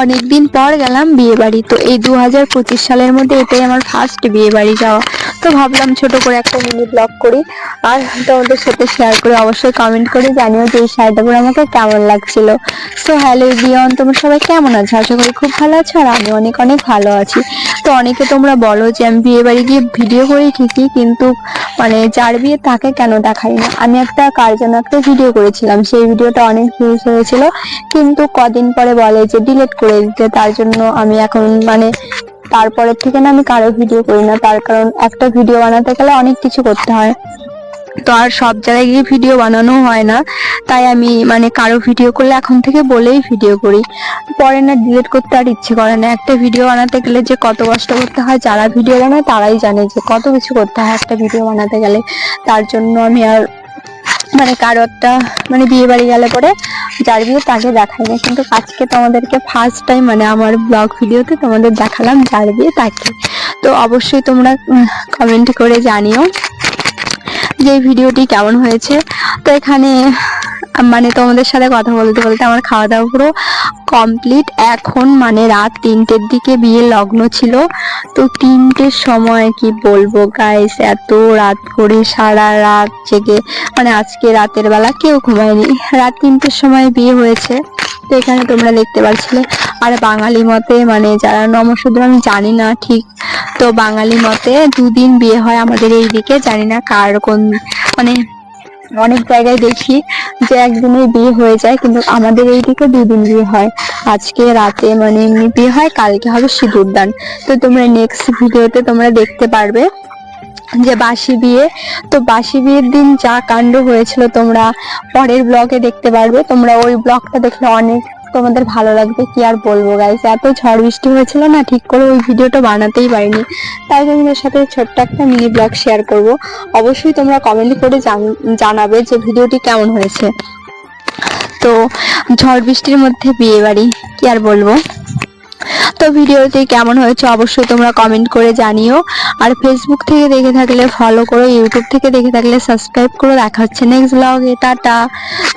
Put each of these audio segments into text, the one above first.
অনেকদিন পর গেলাম বিয়ে বাড়ি তো এই দু হাজার পঁচিশ সালের মধ্যে এটাই আমার ফার্স্ট বিয়ে বাড়ি যাওয়া। তো ভাবলাম ছোট করে একটা মিনি ব্লগ করি। আর তোমাদের সাথে শেয়ার করে অবশ্যই কমেন্ট করে জানিও যে এই শাড়িটা পরে আমাকে কেমন লাগছিল। সো হ্যালো বিয়ন তোমরা সবাই কেমন আছো? আশা করি খুব ভালো আছো আর আমি অনেক অনেক ভালো আছি। তো অনেকে তোমরা বলো যে আমি বিয়ে বাড়ি গিয়ে ভিডিও করি ঠিকই কিন্তু মানে যার বিয়ে তাকে কেন দেখাই না? আমি একটা কার জন্য একটা ভিডিও করেছিলাম, সেই ভিডিওটা অনেক ভিউজ হয়েছিল, কিন্তু কদিন পরে বলে যে ডিলিট করে দিতে, তার জন্য আমি এখন মানে তারপরের থেকে না আমি কারও ভিডিও করি না। তার কারণ একটা ভিডিও বানাতে গেলে অনেক কিছু করতে হয়। তো আর সব জায়গায় গিয়ে ভিডিও বানানো হয় না। তাই আমি মানে কারও ভিডিও করলে এখন থেকে বলেই ভিডিও করি। পরে না ডিলিট করতে আর ইচ্ছে করে না। একটা ভিডিও বানাতে গেলে যে কত কষ্ট করতে হয়, যারা ভিডিও বানায় তারাই জানে যে কত কিছু করতে হয় একটা ভিডিও বানাতে গেলে। তার জন্য আমি আর মানে কারও একটা মানে বিয়ে বাড়ি গেলে পরে যার বিয়ে তাকে দেখাই না কিন্তু আজকে তোমাদেরকে ফার্স্ট টাইম মানে আমার ব্লগ ভিডিওতে তোমাদের দেখালাম যার বিয়ে তাকে। তো অবশ্যই তোমরা কমেন্ট করে জানিও যে ভিডিওটি কেমন হয়েছে। তো এখানে মানে তোমাদের সাথে কথা বলতে বলতে আমার খাওয়া দাওয়া পুরো কমপ্লিট এখন মানে রাত তিনটের দিকে বিয়ে লগ্ন ছিল। তো তিনটের সময় কি বলব গাইস এত রাত করে সারা রাত জেগে মানে আজকে রাতের বেলা কেউ ঘুমায়নি। রাত তিনটের সময় বিয়ে হয়েছে। তো এখানে তোমরা দেখতে পাচ্ছিলে আর বাঙালি মতে মানে যারা নমশূদ্র আমি জানি না ঠিক। তো বাঙালি মতে দুদিন বিয়ে হয় আমাদের এইদিকে, জানি না কার কোন মানে অনেক জায়গায় দেখি যে একদিনে বিয়ে হয়ে যায়, কিন্তু আমাদের এইদিকে দুদিন বিয়ে হয়। আজকে রাতে মানে এমনি বিয়ে হয়, কালকে হবে সিঁদুর দান। তো তোমরা নেক্সট ভিডিওতে তোমরা দেখতে পারবে যে বাসি বিয়ে। তো বাসি বিয়ের দিন যা কাণ্ড হয়েছিল তোমরা পরের ব্লগে দেখতে পারবে। তোমরা ওই ব্লগটা দেখলে অনেক তোমাদের ভালো লাগবে, কি আর বলব গাইস এত ঝড় বৃষ্টি হয়েছিল না, ঠিক করে ওই ভিডিওটা বানাতেই পারিনি। তাই তোমাদের সাথে ছোট্ট একটা মিনি ব্লগ শেয়ার করব। অবশ্যই তোমরা কমেন্ট করে জান- জানাবে যে ভিডিওটি কেমন হয়েছে। তো, ঝড় বৃষ্টির মধ্যে বিয়ে বাড়ি, কি আর বলব? তো ভিডিওটি কেমন হয়েছে অবশ্যই তোমরা কমেন্ট করে জানিও। আর ফেসবুক থেকে দেখে থাকলে ফলো করো ইউটিউব থেকে দেখে থাকলে সাবস্ক্রাইব করে। দেখা হচ্ছে নেক্সট ব্লগে টাটা।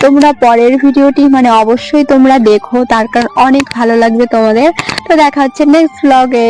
তোমরা পরের ভিডিওটি মানে অবশ্যই তোমরা দেখো, তার কারণ অনেক ভালো লাগবে তোমাদের। তো দেখা হচ্ছে নেক্সট ব্লগে